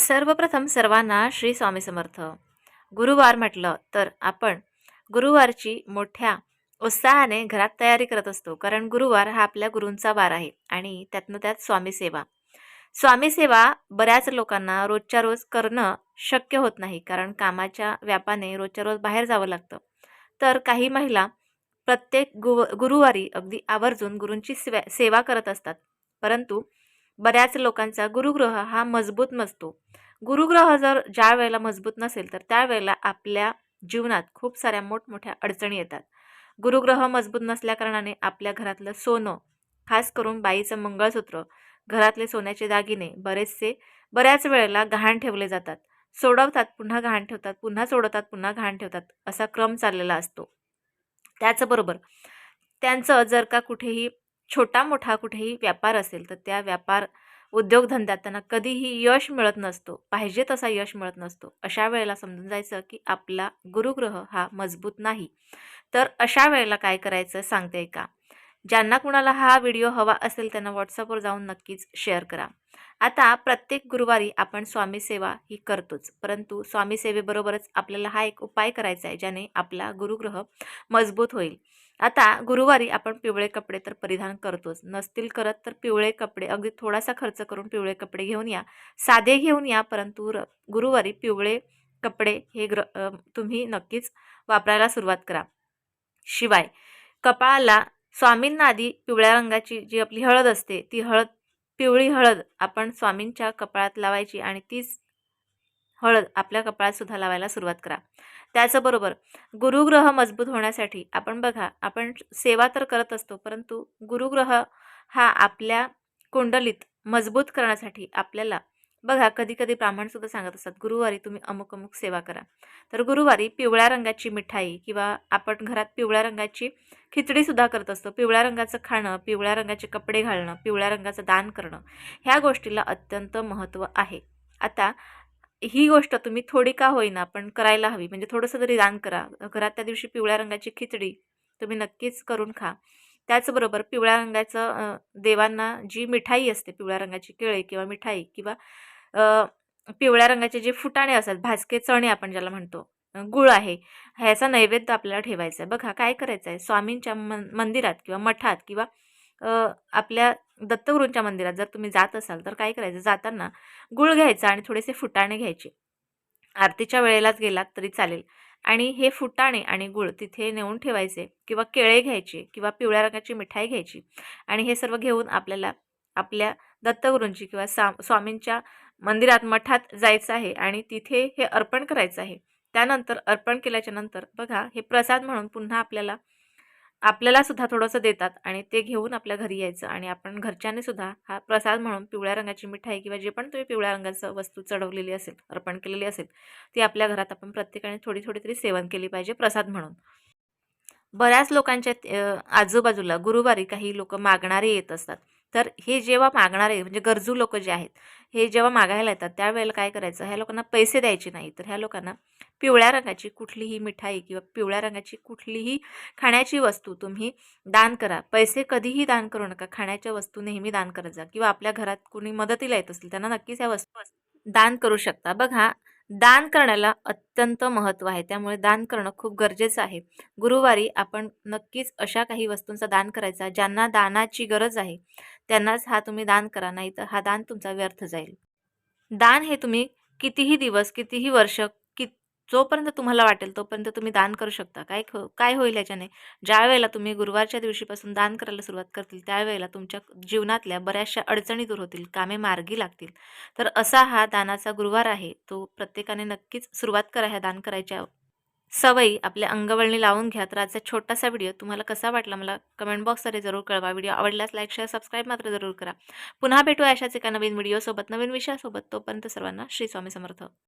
सर्वप्रथम सर्वांना श्री स्वामी समर्थ. गुरुवार म्हटलं तर आपण गुरुवारची मोठ्या उत्साहाने घरात तयारी करत असतो कारण गुरुवार हा आपल्या गुरूंचा वार आहे आणि त्यातनं त्यात स्वामी सेवा. स्वामी सेवा बऱ्याच लोकांना रोजच्या रोज करणं शक्य होत नाही कारण कामाच्या व्यापाने रोजच्या रोज बाहेर जावं लागतं. तर काही महिला प्रत्येक गु गुरुवारी अगदी आवर्जून गुरूंची सेवा सेवा करत असतात. परंतु बऱ्याच लोकांचा गुरुग्रह हा मजबूत नसतो. गुरुग्रह जर ज्या वेळेला मजबूत नसेल तर त्यावेळेला आपल्या जीवनात खूप साऱ्या मोठमोठ्या अडचणी येतात. गुरुग्रह मजबूत नसल्याकारणाने आपल्या घरातलं सोनं खास करून बाईचं मंगळसूत्र घरातले सोन्याचे दागिने बरेचसे बऱ्याच वेळेला गहाण ठेवले जातात. सोडवतात पुन्हा गहाण ठेवतात पुन्हा सोडवतात पुन्हा गहाण ठेवतात असा क्रम चाललेला असतो. त्याचबरोबर त्यांचं जर का कुठेही छोटा मोठा कुठेही व्यापार असेल तर त्या व्यापार उद्योगधंद्यात त्यांना कधीही यश मिळत नसतो पाहिजे तसा यश मिळत नसतो. अशा वेळेला समजून जायचं की आपला गुरुग्रह हा मजबूत नाही. तर अशा वेळेला काय करायचं सांगते का? ज्यांना कुणाला हा व्हिडिओ हवा असेल त्यांना व्हॉट्सअपवर जाऊन नक्कीच शेअर करा. आता प्रत्येक गुरुवारी आपण स्वामी सेवा ही करतोच. परंतु स्वामी सेवेबरोबरच आपल्याला हा एक उपाय करायचा आहे ज्याने आपला गुरुग्रह मजबूत होईल. आता गुरुवारी आपण पिवळे कपडे तर परिधान करतोच. नसतील करत तर पिवळे कपडे अगदी थोडासा खर्च करून पिवळे कपडे घेऊन या. साधे घेऊन या परंतु र गुरुवारी पिवळे कपडे हे ग्र तुम्ही नक्कीच वापरायला सुरुवात करा. शिवाय कपाळाला स्वामींना आधी पिवळ्या रंगाची जी आपली हळद असते ती हळद पिवळी हळद आपण स्वामींच्या कपाळात लावायची आणि तीच हळद आपल्या कपाळात सुद्धा लावायला सुरुवात करा. त्याचबरोबर गुरुग्रह मजबूत होण्यासाठी आपण बघा आपण सेवा तर करत असतो परंतु गुरुग्रह हा आपल्या कुंडलीत मजबूत करण्यासाठी आपल्याला बघा कधी कधी ब्राह्मणसुद्धा सांगत असतात गुरुवारी तुम्ही अमुक अमुक सेवा करा. तर गुरुवारी पिवळ्या रंगाची मिठाई किंवा आपण घरात पिवळ्या रंगाची खिचडीसुद्धा करत असतो. पिवळ्या रंगाचं खाणं पिवळ्या रंगाचे कपडे घालणं पिवळ्या रंगाचं दान करणं ह्या गोष्टीला अत्यंत महत्त्व आहे. आता ही गोष्ट तुम्ही थोडी का होईना पण करायला हवी. म्हणजे थोडंसं तरी दान करा. घरात त्या दिवशी पिवळ्या रंगाची खिचडी तुम्ही नक्कीच करून खा. त्याचबरोबर पिवळ्या रंगाचं देवांना जी मिठाई असते पिवळ्या रंगाची केळी किंवा मिठाई किंवा पिवळ्या रंगाचे जे फुटाणे असतात भाजके चणे आपण ज्याला म्हणतो गुळ आहे ह्याचा नैवेद्य आपल्याला ठेवायचा आहे बघा काय करायचं आहे स्वामींच्या मन मंदिरात किंवा मठात किंवा आपल्या दत्तगुरूंच्या मंदिरात जर तुम्ही जात असाल तर काय करायचं? जाताना गुळ घ्यायचा आणि थोडेसे फुटाणे घ्यायचे. आरतीच्या वेळेलाच गेलात तरी चालेल. आणि हे फुटाणे आणि गुळ तिथे नेऊन ठेवायचे किंवा केळे घ्यायचे किंवा पिवळ्या रंगाची मिठाई घ्यायची आणि हे सर्व घेऊन आपल्याला आपल्या दत्तगुरूंची किंवा सा स्वामींच्या मंदिरात मठात जायचं आहे आणि तिथे हे अर्पण करायचं आहे. त्यानंतर अर्पण केल्याच्यानंतर बघा हे प्रसाद म्हणून पुन्हा आपल्याला आपल्याला सुद्धा थोडंसं देतात आणि ते घेऊन आपल्या घरी यायचं आणि आपण घरच्यांनी सुद्धा हा प्रसाद म्हणून पिवळ्या रंगाची मिठाई किंवा जे पण तुम्ही पिवळ्या रंगाचं वस्तू चढवलेली असेल अर्पण केलेली असेल ती आपल्या घरात आपण प्रत्येकाने थोडी थोडी तरी सेवन केली पाहिजे प्रसाद म्हणून. बऱ्याच लोकांच्या आजूबाजूला गुरुवारी काही लोक मागणारे येत असतात. तर हे जेव्हा मागणारे म्हणजे गरजू लोक जे आहेत हे जेव्हा मागायला येतात त्यावेळेला काय करायचं? ह्या लोकांना पैसे द्यायचे नाही तर ह्या लोकांना पिवळ्या रंगाची कुठलीही मिठाई किंवा पिवळ्या रंगाची कुठलीही खाण्याची वस्तू तुम्ही दान करा. पैसे कधीही दान करू नका. खाण्याच्या वस्तू नेहमी दान करत जा किंवा आपल्या घरात कुणी मदतीला येत असेल त्यांना नक्कीच ह्या वस्तू दान करू शकता. बघा दान करण्याला अत्यंत महत्त्व आहे. त्यामुळे दान करणं खूप गरजेचं आहे. गुरुवारी आपण नक्कीच अशा काही वस्तूंचा दान करायचा ज्यांना दानाची गरज आहे. त्यांनाच हा तुम्ही दान करा नाही तर हा दान तुमचा व्यर्थ जाईल. दान हे तुम्ही कितीही दिवस कितीही वर्ष कि जोपर्यंत तुम्हाला वाटेल तोपर्यंत तुम्ही दान करू शकता. काय काय होईल याच्याने? ज्या वेळेला तुम्ही गुरुवारच्या दिवशीपासून दान करायला सुरुवात करतील त्यावेळेला तुमच्या जीवनातल्या बऱ्याचशा अडचणी दूर होतील कामे मार्गी लागतील. तर असा हा दानाचा गुरुवार आहे. तो प्रत्येकाने नक्कीच सुरुवात करा ह्या दान करायच्या सवयी आपल्या अंगवळणी लावून घ्या. तर आजचा छोटासा व्हिडिओ तुम्हाला कसा वाटला मला कमेंट बॉक्समध्ये जरूर कळवा. व्हिडिओ आवडल्यास लाईक शेअर सबस्क्राईब मात्र जरूर करा. पुन्हा भेटू अशाच एका नवीन व्हिडिओसोबत नवीन विषयासोबत. तोपर्यंत सर्वांना श्री स्वामी समर्थ.